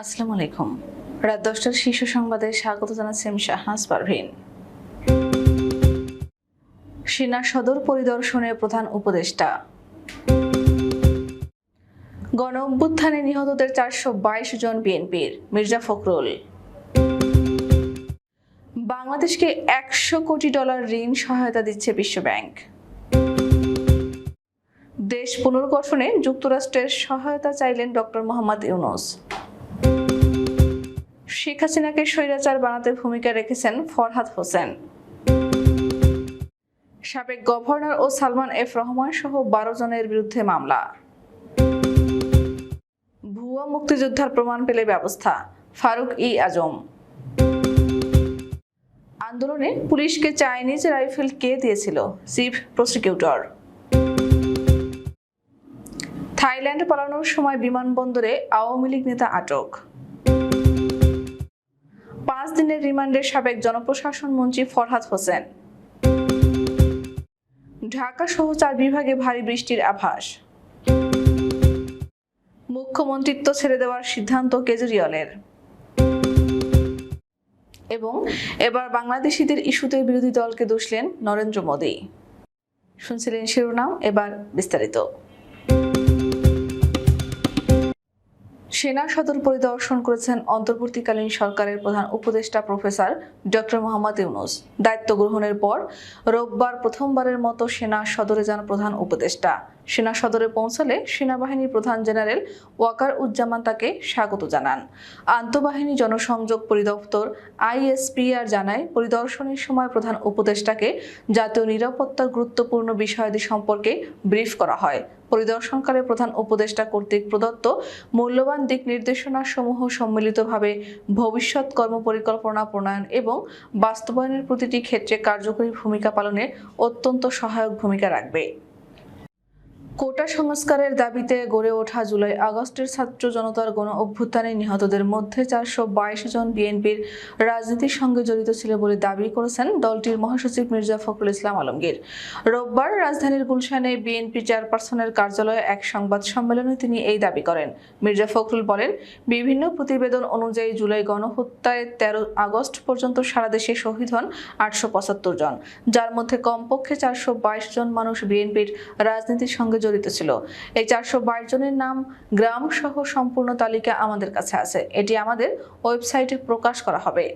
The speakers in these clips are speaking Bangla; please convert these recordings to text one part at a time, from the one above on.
আসসালামু আলাইকুম। রাত দশটার শীর্ষ সংবাদে স্বাগত জানাচ্ছি আমি শাহনাজ পারভিন। সেনা সদর পরিদর্শনের প্রধান উপদেষ্টা। গণ অভ্যুত্থানে নিহতদের চারশো বাইশ জন বিএনপির, মির্জা ফখরুল। বাংলাদেশকে একশো কোটি ডলার ঋণ সহায়তা দিচ্ছে বিশ্বব্যাংক দেশ পুনর্গঠনে যুক্তরাষ্ট্রের সহায়তা চাইলেন ডক্টর মোহাম্মদ ইউনুস। শেখ হাসিনাকে স্বৈরাচার বানাতে ভূমিকা রেখেছেন ফরহাদ হোসেন। সাবেক গভর্নর ও সালমান এফ রহমান সহ বারো জনের বিরুদ্ধে মামলা। ভুয়া মুক্তিযোদ্ধার প্রমাণ পেলে ব্যবস্থা, ফারুক ই আজম। আন্দোলনে পুলিশকে চাইনিজ রাইফেল কে দিয়েছিল? Chief prosecutor. থাইল্যান্ড পালানোর সময় বিমানবন্দরে আওয়ামী লীগ নেতা আটক। দিনের রিমান্ডে সাবেক জনপ্রশাসন মন্ত্রী ফরহাদ হোসেন। ঢাকা সহ চার বিভাগে ভারী বৃষ্টির আভাস। মুখ্যমন্ত্রিত্ব ছেড়ে দেওয়ার সিদ্ধান্ত কেজরিওয়ালের। এবং এবার বাংলাদেশিদের ইস্যুতে বিরোধী দলকে দোষলেন নরেন্দ্র মোদী। শুনছিলেন শিরোনাম, এবার বিস্তারিত। সেনা সদর পরিদর্শন করেছেন অন্তর্বর্তীকালীন সরকারের প্রধান উপদেষ্টা প্রফেসর ডক্টর মোহাম্মদ ইউনুস। দায়িত্ব গ্রহণের পর রোববার প্রথমবারের মতো সেনা সদরে যান প্রধান উপদেষ্টা। সেনা সদরে পৌঁছালে সেনাবাহিনীর প্রধান জেনারেল ওয়াকার উজ্জামান তাকে স্বাগত জানান। আন্তঃবাহিনী জনসংযোগ পরিদপ্তর আইএসপিআর জানায়, পরিদর্শনের সময় প্রধান উপদেষ্টাকে জাতীয় নিরাপত্তার গুরুত্বপূর্ণ বিষয়াদি সম্পর্কে ব্রিফ করা হয়। পরিদর্শনকালে প্রধান উপদেষ্টা কর্তৃক প্রদত্ত মূল্যবান দিক নির্দেশনা সমূহ সম্মিলিতভাবে ভবিষ্যৎ কর্মপরিকল্পনা প্রণয়ন এবং বাস্তবায়নের প্রতিটি ক্ষেত্রে কার্যকরী ভূমিকা পালনে অত্যন্ত সহায়ক ভূমিকা রাখবে। কোটা সংস্কারের দাবিতে গড়ে ওঠা জুলাই আগস্টের ছাত্র জনতার গণ অভ্যুত্থানে নিহতদের মধ্যে চারশো বাইশ জন বিএনপির রাজনীতির সঙ্গে জড়িত ছিল বলে দাবি করেছেন দলটির মহাসচিব মির্জা ফখরুল ইসলাম আলমগীর। রোববার রাজধানীর গুলশানে বিএনপি চেয়ারপারসনের কার্যালয়ে এক সংবাদ সম্মেলনে তিনি এই দাবি করেন। মির্জা ফখরুল বলেন, বিভিন্ন প্রতিবেদন অনুযায়ী জুলাই গণহত্যায় তেরো আগস্ট পর্যন্ত সারা দেশে শহীদ হন আটশো পঁচাত্তর জন। যার মধ্যে কমপক্ষে চারশো বাইশ জন মানুষ বিএনপির রাজনীতির সঙ্গে জড়িত ছিল। এই চারশো বাইশ জনের নাম গ্রাম সহ সম্পূর্ণ তালিকা আমাদের কাছে আছে। এটি আমাদের ওয়েবসাইটে প্রকাশ করা হবে।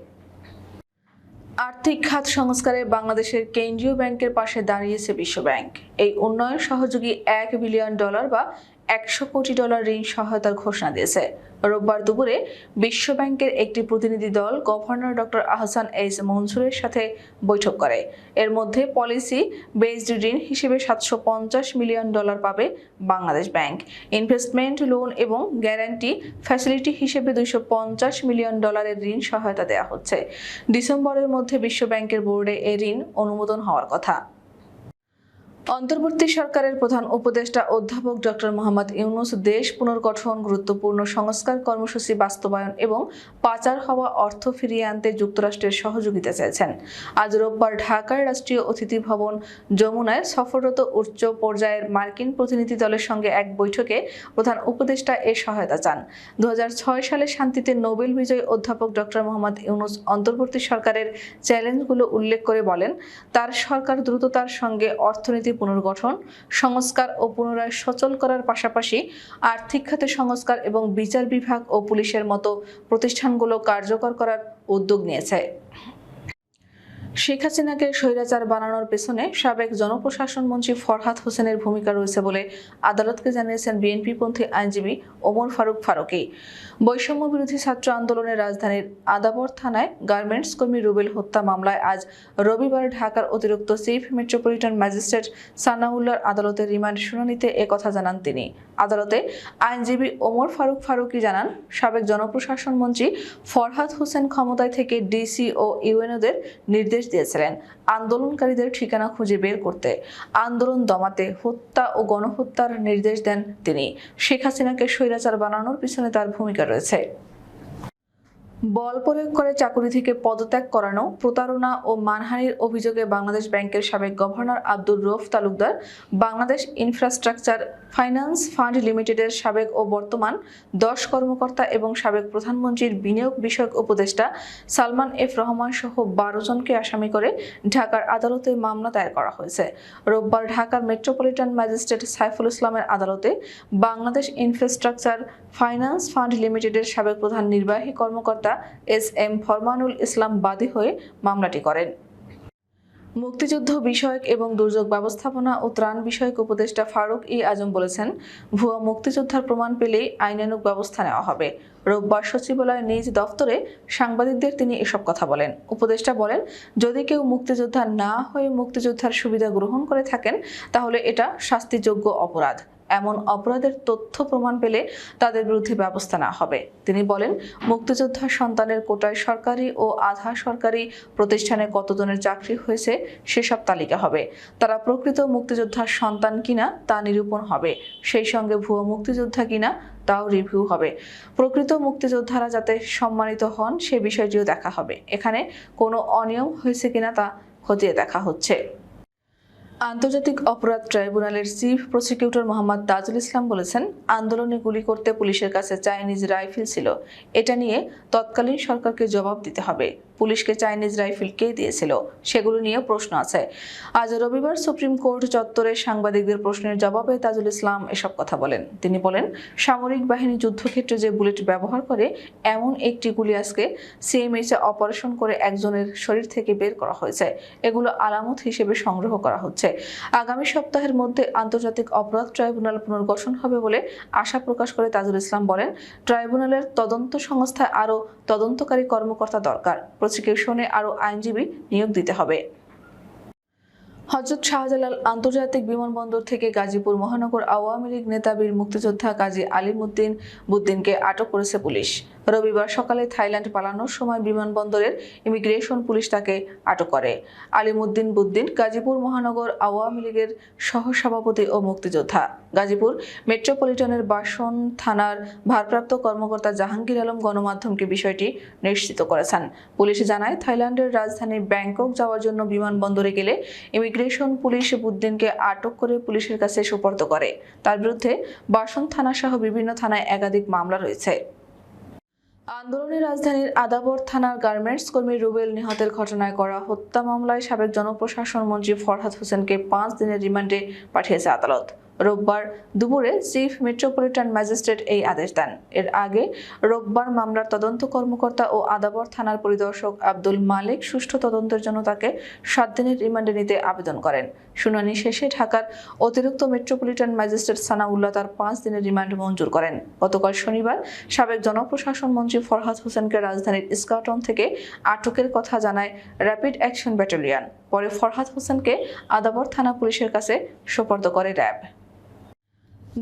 আর্থিক খাত সংস্কারে বাংলাদেশের কেন্দ্রীয় ব্যাংকের পাশে দাঁড়িয়েছে বিশ্বব্যাংক। এই উন্নয়ন সহযোগী এক বিলিয়ন ডলার বা একশো কোটি ডলার ঋণ সহায়তার ঘোষণা দিয়েছে। রোববার দুপুরে বিশ্বব্যাংকের একটি প্রতিনিধি দল গভর্নর ডক্টর আহসান এইস মনসুরের সাথে বৈঠক করে। এর মধ্যে পলিসি বেসড ঋণ হিসেবে সাতশো পঞ্চাশ মিলিয়ন ডলার পাবে বাংলাদেশ ব্যাংক। ইনভেস্টমেন্ট লোন এবং গ্যারান্টি ফ্যাসিলিটি হিসেবে দুইশো পঞ্চাশ মিলিয়ন ডলারের ঋণ সহায়তা দেওয়া হচ্ছে। ডিসেম্বরের মধ্যে বিশ্বব্যাংকের বোর্ডে এ ঋণ অনুমোদন হওয়ার কথা। অন্তর্বর্তী সরকারের প্রধান উপদেষ্টা অধ্যাপক ডক্টর মোহাম্মদ ইউনুস দেশ পুনর্গঠন, গুরুত্বপূর্ণ সংস্কার কর্মসূচি বাস্তবায়ন এবং পাচার হওয়া অর্থ ফিরিয়ে আনতে যুক্তরাষ্ট্রের সহযোগিতা চাইছেন। আজ রোববার ঢাকার রাষ্ট্রীয় অতিথি ভবন যমুনায় সফররত উচ্চ পর্যায়ের মার্কিন প্রতিনিধি দলের সঙ্গে এক বৈঠকে প্রধান উপদেষ্টা এ সহায়তা চান। দু হাজার ছয় সালে শান্তিতে নোবেল বিজয়ী অধ্যাপক ডক্টর মোহাম্মদ ইউনুস অন্তর্বর্তী সরকারের চ্যালেঞ্জগুলো উল্লেখ করে বলেন, তার সরকার দ্রুততার সঙ্গে অর্থনীতি পুনর্গঠন, সংস্কার ও পুনরায় সচল করার পাশাপাশি আর্থিক খাতে সংস্কার এবং বিচার বিভাগ ও পুলিশের মতো প্রতিষ্ঠানগুলো কার্যকর করার উদ্যোগ নিয়েছে। শেখ হাসিনাকে স্বৈরাচার বানানোর পেছনে সাবেক জনপ্রশাসন মন্ত্রী ফরহাদ হোসেনের ভূমিকা রয়েছে বলে আদালতকে জানিয়েছেন বিএনপিপন্থী আইনজীবী ওমর ফারুক ফারুকি। বৈষম্য বিরোধী ছাত্র আন্দোলনের রাজধানীর আদাবর থানায় গার্মেন্টস কর্মী রুবেল হত্যা মামলায় আজ রবিবার ঢাকার অতিরিক্ত চিফ মেট্রোপলিটন ম্যাজিস্ট্রেট সানাউল্লার আদালতের রিমান্ড শুনানিতে একথা জানান তিনি। আদালতে আইনজীবী ওমর ফারুক ফারুকি জানান, সাবেক জনপ্রশাসন মন্ত্রী ফরহাদ হোসেন ক্ষমতায় থেকে ডিসি ও ইউএনওদের নির্দেশ দিয়েছিলেন আন্দোলনকারীদের ঠিকানা খুঁজে বের করতে। আন্দোলন দমাতে হত্যা ও গণহত্যার নির্দেশ দেন তিনি। শেখ হাসিনাকে স্বৈরাচার বানানোর পিছনে তার ভূমিকা রয়েছে। বল প্রয়োগ করে চাকুরি থেকে পদত্যাগ করানো, প্রতারণা ও মানহানির অভিযোগে বাংলাদেশ ব্যাংকের সাবেক governor Abdur Rouf Talukder, Bangladesh infrastructure finance fund লিমিটেডের সাবেক ও বর্তমান দশ কর্মকর্তা এবং সাবেক প্রধানমন্ত্রীর বিনিয়োগ বিষয়ক উপদেষ্টা সালমান এফ রহমান সহ বারো জনকে আসামি করে ঢাকার আদালতে মামলা দায়ের করা হয়েছে। রোববার ঢাকার মেট্রোপলিটন ম্যাজিস্ট্রেট সাইফুল ইসলামের আদালতে বাংলাদেশ ইনফ্রাস্ট্রাকচার ফাইন্যান্স ফান্ড লিমিটেডের সাবেক প্রধান নির্বাহী কর্মকর্তা এস এম ফরমানুল ইসলাম বাদী হয়ে মামলাটি করেন। মুক্তিযুদ্ধ বিষয়ক এবং দুর্যোগ ব্যবস্থাপনা ও ত্রাণ বিষয়ক উপদেষ্টা ফারুক ই আজম বলেছেন, ভুয়া মুক্তিযোদ্ধার প্রমাণ পেলেই আইনানুক ব্যবস্থা নেওয়া হবে। রোববার সচিবালয়ে নিজ দফতরে সাংবাদিকদের তিনি এসব কথা বলেন। উপদেষ্টা বলেন, যদি কেউ মুক্তিযোদ্ধা না হয়ে মুক্তিযোদ্ধার সুবিধা গ্রহণ করে থাকেন, তাহলে এটা শাস্তিযোগ্য অপরাধ। এমন অপরাধের তথ্য প্রমাণ পেলে তাদের বিরুদ্ধে ব্যবস্থা নেওয়া হবে। তিনি বলেন, মুক্তিযোদ্ধা সন্তানের কোটায় সরকারি ও আধা সরকারি প্রতিষ্ঠানে কতজনের চাকরি হয়েছে সেসব তালিকা হবে। তারা প্রকৃত মুক্তিযোদ্ধার সন্তান কিনা তা নিরূপণ হবে। সেই সঙ্গে ভুয়ো মুক্তিযোদ্ধা কিনা তাও রিভিউ হবে। প্রকৃত মুক্তিযোদ্ধারা যাতে সম্মানিত হন সে বিষয়টিও দেখা হবে। এখানে কোনো অনিয়ম হয়েছে কিনা তা খতিয়ে দেখা হচ্ছে। আন্তর্জাতিক অপরাধ ট্রাইব্যুনালের চিফ প্রসিকিউটর মোহাম্মদ তাজুল ইসলাম বলেছেন, আন্দোলনে গুলি করতে পুলিশের কাছে চাইনিজ রাইফেল ছিল। এটা নিয়ে তৎকালীন সরকারকে জবাব দিতে হবে। পুলিশকে চাইনিজ রাইফেল কে দিয়েছিল। সেগুলো নিয়ে প্রশ্ন আছে। আজ রবিবার সুপ্রিম কোর্ট চত্বরে সাংবাদিকদের প্রশ্নের জবাবে তাজুল ইসলাম এসব কথা বলেন। তিনি বলেন, সামরিক বাহিনী যুদ্ধক্ষেত্রে যে বুলেট ব্যবহার করে, এমন একটি গুলি আজকে সিএমএইচ অপারেশন করে একজনের শরীর থেকে বের করা হয়েছে। এগুলো আলামত হিসেবে সংগ্রহ করা হচ্ছে। আগামী সপ্তাহের মধ্যে আন্তর্জাতিক অপরাধ ট্রাইব্যুনাল পুনর্গঠন হবে বলে আশা প্রকাশ করে তাজুল ইসলাম বলেন, ট্রাইব্যুনালের তদন্ত সংস্থায় আরও তদন্তকারী কর্মকর্তা দরকার। প্রসিকিউশনে আরও আইনজীবী নিয়োগ দিতে হবে। হজরত শাহজালাল আন্তর্জাতিক বিমানবন্দর থেকে গাজীপুর মহানগর আওয়ামী লীগ নেতা বীর মুক্তিযোদ্ধা কাজী আলিমুদ্দিন বুদ্দিনকে আটক করেছে পুলিশ। রবিবার সকালে থাইল্যান্ড পালানোর সময় বিমানবন্দরের ইমিগ্রেশন পুলিশ তাকে আটক করে। আলিমুদ্দিন বুদ্দিন, গাজীপুর মহানগর আওয়ামী লীগের সহসভাপতি ও মুক্তিযোদ্ধা। গাজীপুর মেট্রোপলিটনের বাসন থানার ভারপ্রাপ্ত কর্মকর্তা জাহাঙ্গীর আলম গণমাধ্যমকে বিষয়টি নিশ্চিত করেছেন। পুলিশ জানায়, থাইল্যান্ডের রাজধানী ব্যাংকক যাওয়ার জন্য বিমানবন্দরে গেলে ইমিগ্রেশন পুলিশ বুদ্দিনকে আটক করে পুলিশের কাছে সুপর্দ করে। তার বিরুদ্ধে বাসন থানা সহ বিভিন্ন থানায় একাধিক মামলা রয়েছে। আন্দোলনে রাজধানীর আদাবর থানার গার্মেন্টস কর্মী রুবেল নিহতের ঘটনায় করা হত্যা মামলায় সাবেক জনপ্রশাসন মন্ত্রী ফরহাদ হোসেনকে পাঁচ দিনের রিমান্ডে পাঠিয়েছে আদালত। রোববার দুপুরে চিফ মেট্রোপলিটন ম্যাজিস্ট্রেট এই আদেশ দেন। এর আগে রোববার মামলার তদন্ত কর্মকর্তা ও আদাবর থানার পরিদর্শক আব্দুল মালিক সুষ্ঠু তদন্তের জন্য তাকে সাত দিনের রিমান্ডে নিতে আবেদন করেন। শুনানি শেষে ঢাকার অতিরিক্ত মেট্রোপলিটন ম্যাজিস্ট্রেট সানাউল্লাহ তার পাঁচ দিনের রিমান্ড মঞ্জুর করেন। গতকাল শনিবার সাবেক জনপ্রশাসন মন্ত্রী ফরহাদ হোসেনকে রাজধানীর ইস্কাটন থেকে আটকের কথা জানায় র্যাপিড অ্যাকশন ব্যাটালিয়ন। পরে ফরহাদ হোসেনকে আদাবর থানা পুলিশের কাছে সোপর্দ করে র্যাব।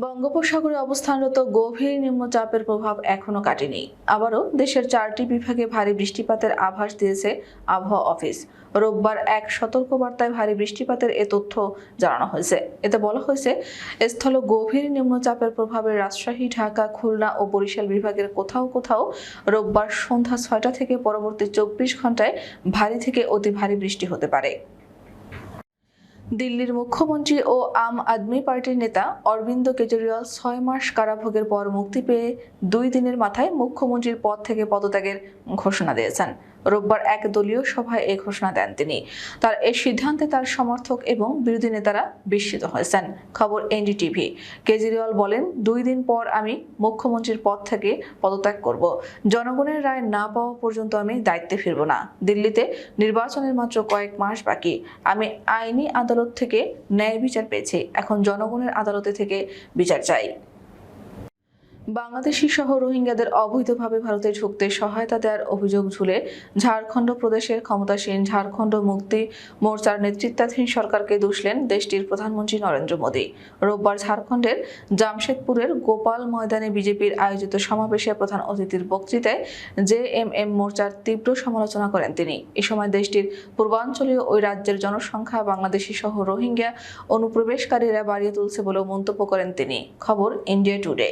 বঙ্গোপসাগরে অবস্থানরত গভীর নিম্নচাপের প্রভাব এখনও কাটেনি। আবারও দেশের চারটি বিভাগে ভারী বৃষ্টিপাতের আভাস দিয়েছে আবহাওয়া অফিস। রোববার এক সতর্কবার্তায় ভারী বৃষ্টিপাতের এ তথ্য জানানো হয়েছে। এতে বলা হয়েছে, স্থল গভীর নিম্নচাপের প্রভাবে রাজশাহী, ঢাকা, খুলনা ও বরিশাল বিভাগের কোথাও কোথাও রোববার সন্ধ্যা ছয়টা থেকে পরবর্তী চব্বিশ ঘন্টায় ভারী থেকে অতি ভারী বৃষ্টি হতে পারে। দিল্লির মুখ্যমন্ত্রী ও আম আদমি পার্টির নেতা অরবিন্দ কেজরিওয়াল ছয় মাস কারাভোগের পর মুক্তি পেয়ে দুই দিনের মাথায় মুখ্যমন্ত্রীর পদ থেকে পদত্যাগের ঘোষণা দিয়েছেন। রোববার এক দলীয় সভায় এই ঘোষণা দেন তিনি। তার এই সিদ্ধান্তে তার সমর্থক এবং বিরোধী নেতারা বিস্মিত হয়েছেন। খবর এনডিটিভি। কেজরিওয়াল বলেন, দুই দিন পর আমি মুখ্যমন্ত্রীর পদ থেকে পদত্যাগ করব। জনগণের রায় না পাওয়া পর্যন্ত আমি দায়িত্বে ফিরব না। দিল্লিতে নির্বাচনের মাত্র কয়েক মাস বাকি। আমি আইনি আদালত থেকে ন্যায় বিচার পেয়েছি। এখন জনগণের আদালতে থেকে বিচার চাই। বাংলাদেশি সহ রোহিঙ্গাদের অবৈধভাবে ভারতে ঢুকতে সহায়তা দেওয়ার অভিযোগ ঝুলে ঝাড়খণ্ড প্রদেশের ক্ষমতাসীন ঝাড়খণ্ড মুক্তি মোর্চার নেতৃত্বাধীন সরকারকে দুষলেন দেশটির প্রধানমন্ত্রী নরেন্দ্র মোদী। রোববার ঝাড়খণ্ডের জামশেদপুরের গোপাল ময়দানে বিজেপির আয়োজিত সমাবেশে প্রধান অতিথির বক্তৃতায় জে এম এম মোর্চার তীব্র সমালোচনা করেন তিনি। এ সময় দেশটির পূর্বাঞ্চলীয় ওই রাজ্যের জনসংখ্যা, বাংলাদেশি সহ রোহিঙ্গা অনুপ্রবেশকারীরা বাড়িয়ে তুলছে বলেও মন্তব্য করেন তিনি। খবর ইন্ডিয়া টুডে।